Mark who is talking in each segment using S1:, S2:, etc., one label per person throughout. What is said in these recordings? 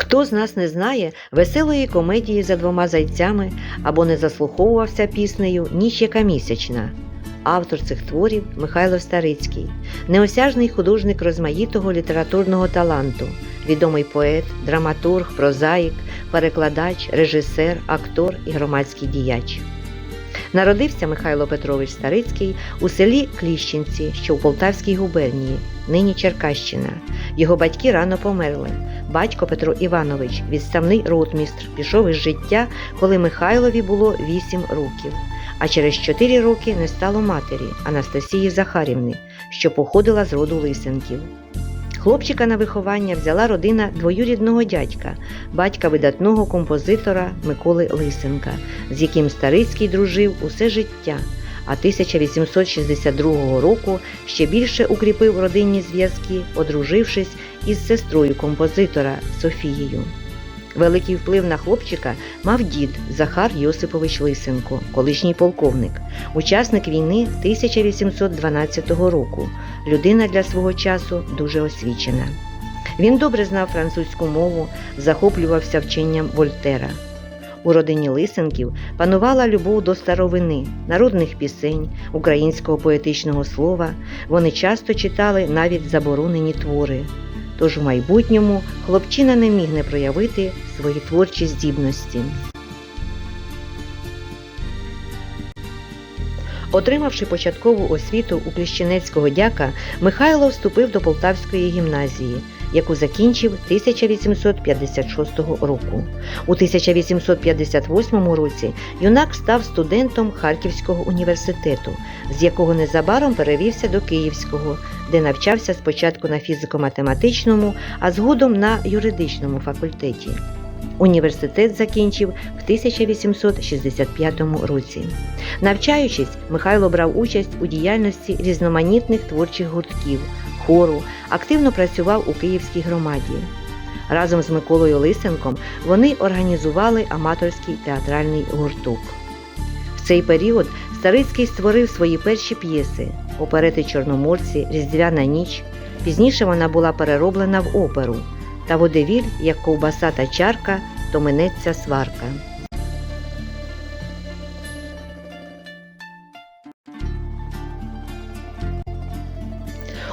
S1: Хто з нас не знає веселої комедії за двома зайцями або не заслуховувався піснею Ніч яка місячна. Автор цих творів Михайло Старицький, неосяжний художник розмаїтого літературного таланту, відомий поет, драматург, прозаїк, перекладач, режисер, актор і громадський діяч. Народився Михайло Петрович Старицький у селі Кліщенці, що у Полтавській губернії, нині Черкащина. Його батьки рано померли. Батько Петро Іванович, відставний ротмістр, пішов із життя, коли Михайлові було 8 років. А через 4 роки не стало матері Анастасії Захарівни, що походила з роду Лисенків. Хлопчика на виховання взяла родина двоюрідного дядька, батька видатного композитора Миколи Лисенка, з яким Старицький дружив усе життя. А 1862 року ще більше укріпив родинні зв'язки, одружившись із сестрою композитора Софією. Великий вплив на хлопчика мав дід Захар Йосипович Лисенко, колишній полковник, учасник війни 1812 року, людина для свого часу дуже освічена. Він добре знав французьку мову, захоплювався вченням Вольтера. У родині Лисенків панувала любов до старовини, народних пісень, українського поетичного слова. Вони часто читали навіть заборонені твори. Тож в майбутньому хлопчина не міг не проявити свої творчі здібності. Отримавши початкову освіту у Кліщенецького дяка, Михайло вступив до Полтавської гімназії, яку закінчив 1856 року. У 1858 році юнак став студентом Харківського університету, з якого незабаром перевівся до Київського, де навчався спочатку на фізико-математичному, а згодом на юридичному факультеті. Університет закінчив в 1865 році. Навчаючись, Михайло брав участь у діяльності різноманітних творчих гуртків, хору, активно працював у Київській громаді. Разом з Миколою Лисенком вони організували аматорський театральний гурток. В цей період Старицький створив свої перші п'єси оперети Чорноморці, Різдвяна ніч. Пізніше вона була перероблена в оперу та водевіль, як ковбаса та чарка, то минеться сварка.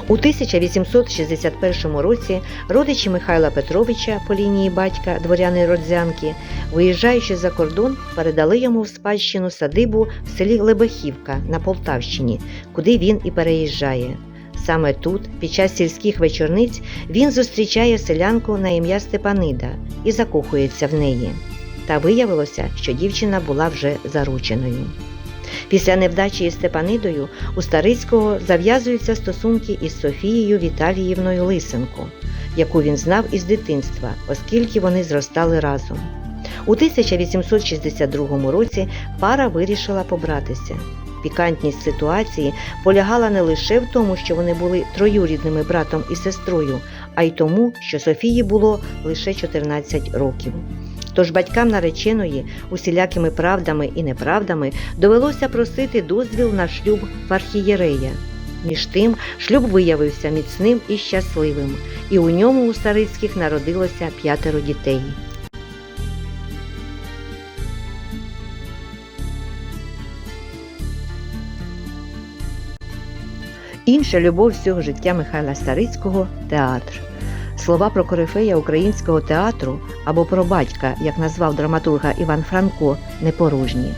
S1: У 1861 році родичі Михайла Петровича по лінії батька дворяни Родзянки, виїжджаючи за кордон, передали йому в спадщину садибу в селі Лебехівка на Полтавщині, куди він і переїжджає. Саме тут, під час сільських вечорниць, він зустрічає селянку на ім'я Степанида і закохується в неї. Та виявилося, що дівчина була вже зарученою. Після невдачі із Степанидою у Старицького зав'язуються стосунки із Софією Віталіївною Лисенко, яку він знав із дитинства, оскільки вони зростали разом. У 1862 році пара вирішила побратися. Пікантність ситуації полягала не лише в тому, що вони були троюрідними братом і сестрою, а й тому, що Софії було лише 14 років. Тож батькам нареченої усілякими правдами і неправдами довелося просити дозвіл на шлюб в архієрея. Між тим, шлюб виявився міцним і щасливим, і у ньому у Старицьких народилося п'ятеро дітей. Інша любов всього життя Михайла Старицького театр. Слова про корифея українського театру або про батька, як назвав драматурга Іван Франко, непорожні.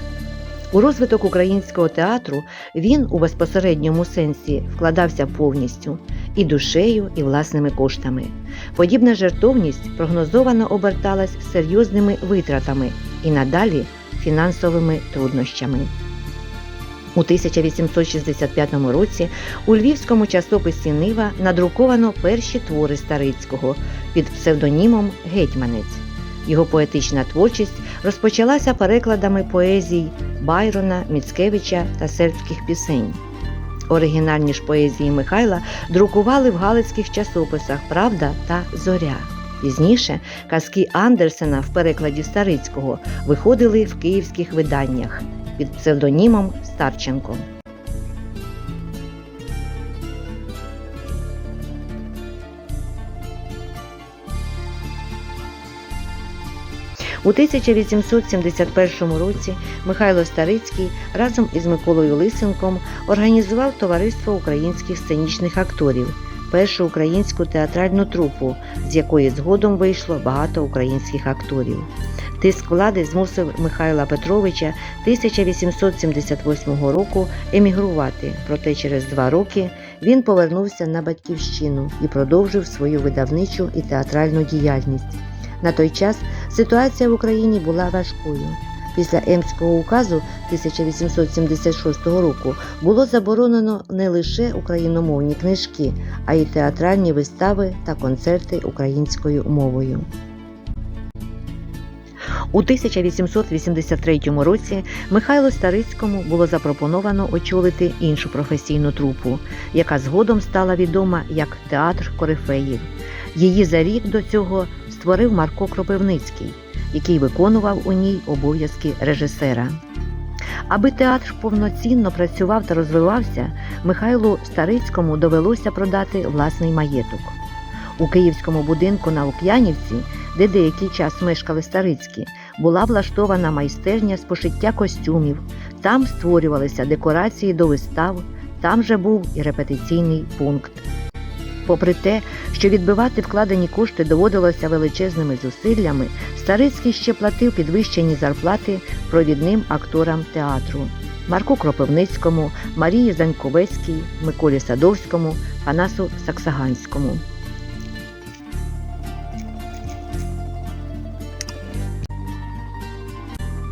S1: У розвиток українського театру він у безпосередньому сенсі вкладався повністю і душею, і власними коштами. Подібна жертовність прогнозовано оберталась серйозними витратами і надалі фінансовими труднощами. У 1865 році у львівському часописі Нива надруковано перші твори Старицького під псевдонімом Гетьманець. Його поетична творчість розпочалася перекладами поезій Байрона, Міцкевича та сербських пісень. Оригінальні ж поезії Михайла друкували в галицьких часописах Правда та Зоря. Пізніше казки Андерсена в перекладі Старицького виходили в київських виданнях під псевдонімом Старченко. У 1871 році Михайло Старицький разом із Миколою Лисенком організував Товариство українських сценічних акторів, першу українську театральну трупу, з якої згодом вийшло багато українських акторів. Тиск влади змусив Михайла Петровича 1878 року емігрувати, проте через два роки він повернувся на батьківщину і продовжив свою видавничу і театральну діяльність. На той час ситуація в Україні була важкою. Після Емського указу 1876 року було заборонено не лише україномовні книжки, а й театральні вистави та концерти українською мовою. У 1883 році Михайлу Старицькому було запропоновано очолити іншу професійну трупу, яка згодом стала відома як Театр Корифеїв. Її за рік до цього створив Марко Кропивницький, який виконував у ній обов'язки режисера. Аби театр повноцінно працював та розвивався, Михайлу Старицькому довелося продати власний маєток. У київському будинку на Лук'янівці, де деякий час мешкали Старицькі, була влаштована майстерня з пошиття костюмів, там створювалися декорації до вистав, там же був і репетиційний пункт. Попри те, що відбивати вкладені кошти доводилося величезними зусиллями, Старицький ще платив підвищені зарплати провідним акторам театру Марку Кропивницькому, Марії Заньковецькій, Миколі Садовському, Панасу Саксаганському.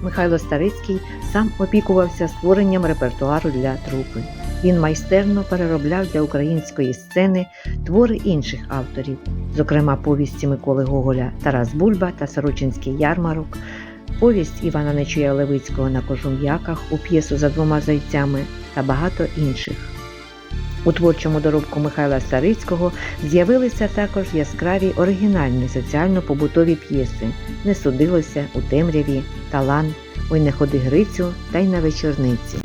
S1: Михайло Старицький сам опікувався створенням репертуару для трупи. Він майстерно переробляв для української сцени твори інших авторів, зокрема повісті Миколи Гоголя Тарас Бульба та Сорочинський ярмарок, повість Івана Нечуя Левицького на кожум'яках у п'єсу за двома зайцями та багато інших. У творчому доробку Михайла Старицького з'явилися також яскраві оригінальні соціально-побутові п'єси Не судилося у темряві, талан, Ой не ходи Грицю та й на вечорниці.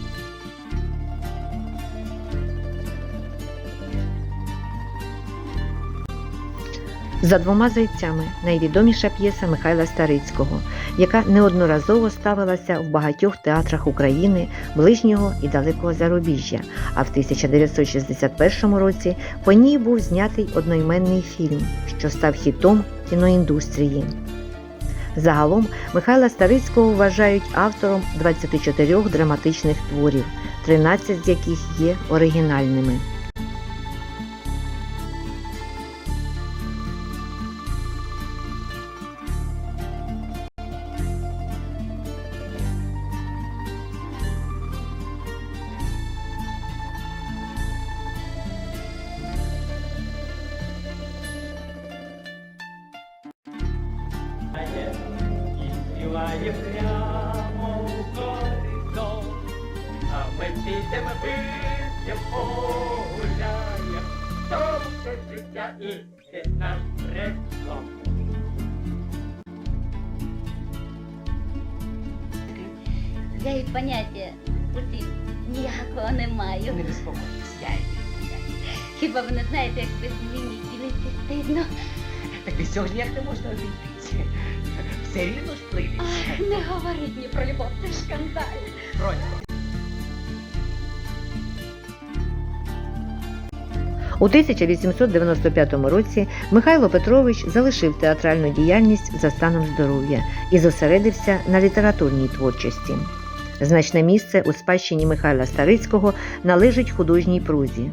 S1: За двома зайцями найвідоміша п'єса Михайла Старицького, яка неодноразово ставилася в багатьох театрах України, ближнього і далекого зарубіжжя. А в 1961 році по ній був знятий одноіменний фільм, що став хітом кіноіндустрії. Загалом Михайла Старицького вважають автором 24 драматичних творів, 13 з яких є оригінальними.
S2: Співає прямо в горизонт, а ми підемо вип'ємо, погуляємо, то все життя і це наш рексон.
S3: Я й поняття путів ніякого не маю.
S4: Не безпокойтесь, я її.
S3: Хіба ви не знаєте, як без мені ділити стидно?
S4: Так і сьогодні як не можна обійтися. Все рівно ж
S3: Ах,
S4: прийдеться.
S3: не говоріть мені про любов, це шкандаль.
S4: Бронько.
S1: У 1895 році Михайло Петрович залишив театральну діяльність за станом здоров'я і зосередився на літературній творчості. Значне місце у спадщині Михайла Старицького належить художній прозі.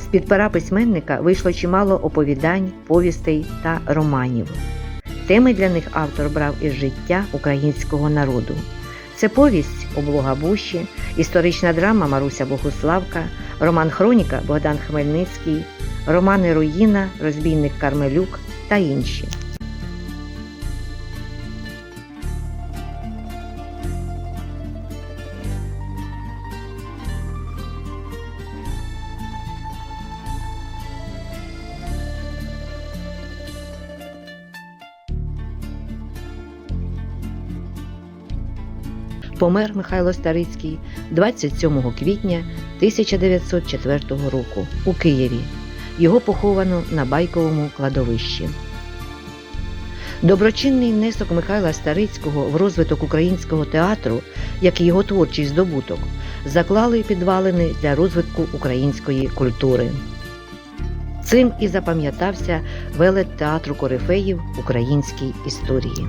S1: З-під пера письменника вийшло чимало оповідань, повістей та романів. Теми для них автор брав із життя українського народу. Це повість Облога Буші, історична драма Маруся Богуславка, роман Хроніка Богдан Хмельницький, романи Руїна, Розбійник Кармелюк та інші. Помер Михайло Старицький 27 квітня 1904 року у Києві. Його поховано на байковому кладовищі. Доброчинний внесок Михайла Старицького в розвиток українського театру, як і його творчий здобуток, заклали підвалини для розвитку української культури. Цим і запам'ятався велет театру корифеїв українській історії.